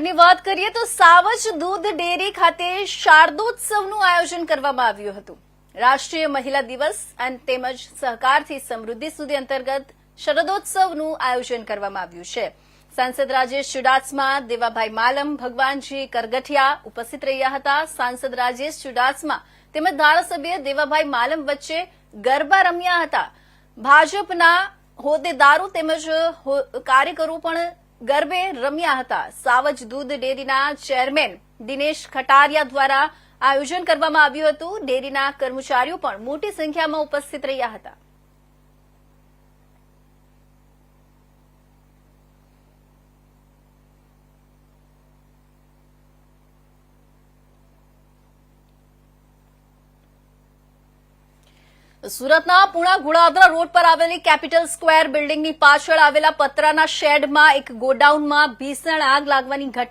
ની વાત કરીએ તો સાવજ દૂધ ડેરી ખાતે શારદોત્સવનું આયોજન કરવામાં આવ્યું હતું. રાષ્ટ્રીય મહિલા દિવસ અને તેમજ સહકારથી સમૃદ્ધિ સુધી અંતર્ગત શરદોત્સવનું આયોજન કરવામાં આવ્યું છે. સાંસદ રાજેશ ચુડાસમા, દેવાભાઈ માલમ, ભગવાનજી કરગઠિયા ઉપસ્થિત રહ્યા હતા. સાંસદ રાજેશ ચુડાસમા તેમજ ધારાસભ્ય દેવાભાઈ માલમ વચ્ચે ગરબા રમ્યા હતા. ભાજપના હોદ્દેદારો તેમજ કાર્યકરો પણ ગરબે રમ્યા હતા. સાવજ દૂધ ડેરીના ચેરમેન દિનેશ ખટારિયા દ્વારા આયોજન કરવામાં આવ્યું હતું. ડેરીના કર્મચારીઓ પણ મોટી સંખ્યામાં ઉપસ્થિત રહ્યા હતા. સુરતના પુણા ગુણાદરા રોડ પર આવેલી કેપિટલ સ્ક્વેર બિલ્ડિંગની પાછળ આવેલા પતરાના શેડમાં એક ગોડાઉનમાં ભીષણ આગ લાગવાની ઘટના